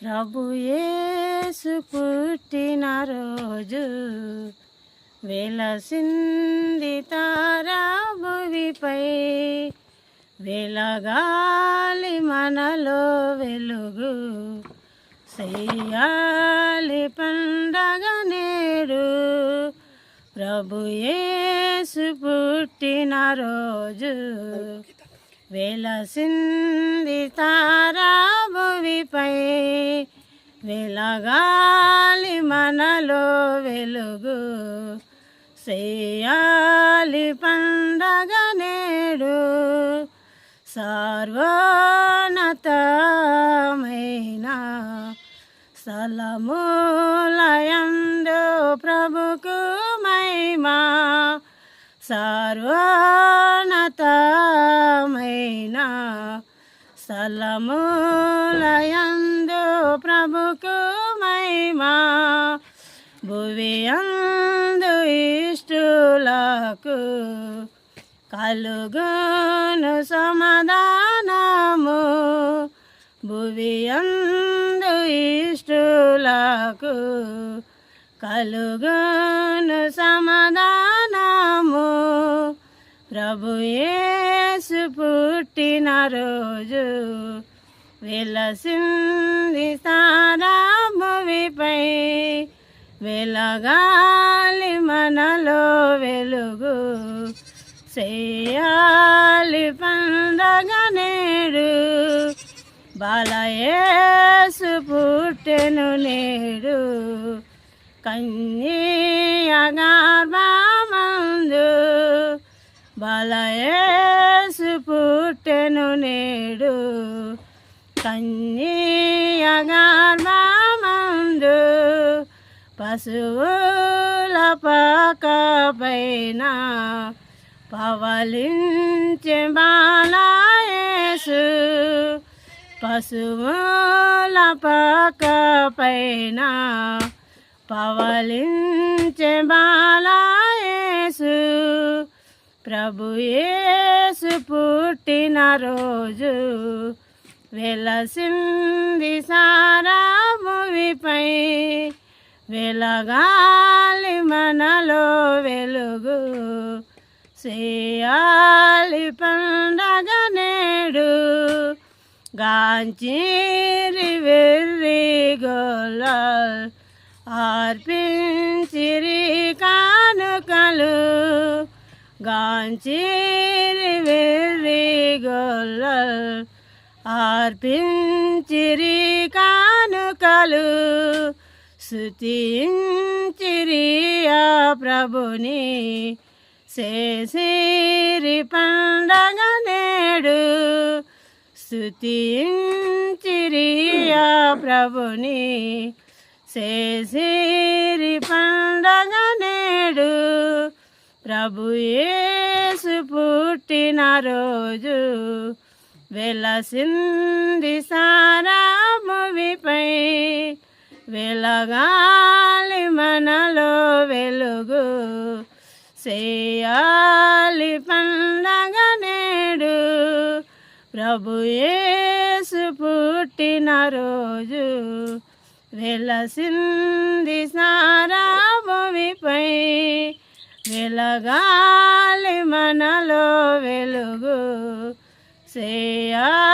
ప్రభు యేసు పుట్టిన రోజు వెలసింది తారాభువిపై వెలగాలి మనలో వెలుగు చెయ్యాలి పండగ నేడు. ప్రభు యేసు పుట్టిన రోజు వెలసింది తారాభువిపై వెలగాలి మనలో వెలుగు. చేయాలి పండగ నేడు సర్వోన్నతమైన స్థలమూలయందు ప్రభుకు మహిమా. సర్వోన్నతమైన స్థలములయందు ప్రభుకు మహిమా. భువి అందు ఇష్టులకు కలుగును సమాధానము. భువి అందు ఇష్టులకు కలుగును సమాధానము. ప్రభుయే రోజు వెలసింది సారా భువిపై వెలగాలి మనలో వెలుగు చేయాలి పండగ నేడు. బాలయేసు పుట్టెను నేడు. కన్యగార్భమందు బాలయేసు పుట్టెను నేడు కన్యగార్భమందు పశువుల పక్క పైన పవలించే బాలయేసు పశువుల పక్క పైన పవలించే బాలయేసు ప్రభుయే పుట్టిన రోజు వెలసింది సారా భూమిపై వెలగాలి మనలో వెలుగు చేయాలి పండగ నేడు. గాంచిరి వెర్రి గోల ఆర్పించిరి కానుకలు గాంచిరి వెర్రి ఆర్పించిరి కానుకలు శుతించిరి ఆ ప్రభుని శేసిరి పండగ నేడు స్థుతించిరి ఆ ప్రభుని శేసిరి పండగ నేడు ప్రభు ఏసుపు పుట్టిన రోజు వెలసింది సారా భూమిపై వెలగాలి మనలో వెలుగు చేయాలి పండగ నేడు. ప్రభు పుట్టిన రోజు వెలసింది సారా వెలగాలి మనలో వెలుగు. సేయా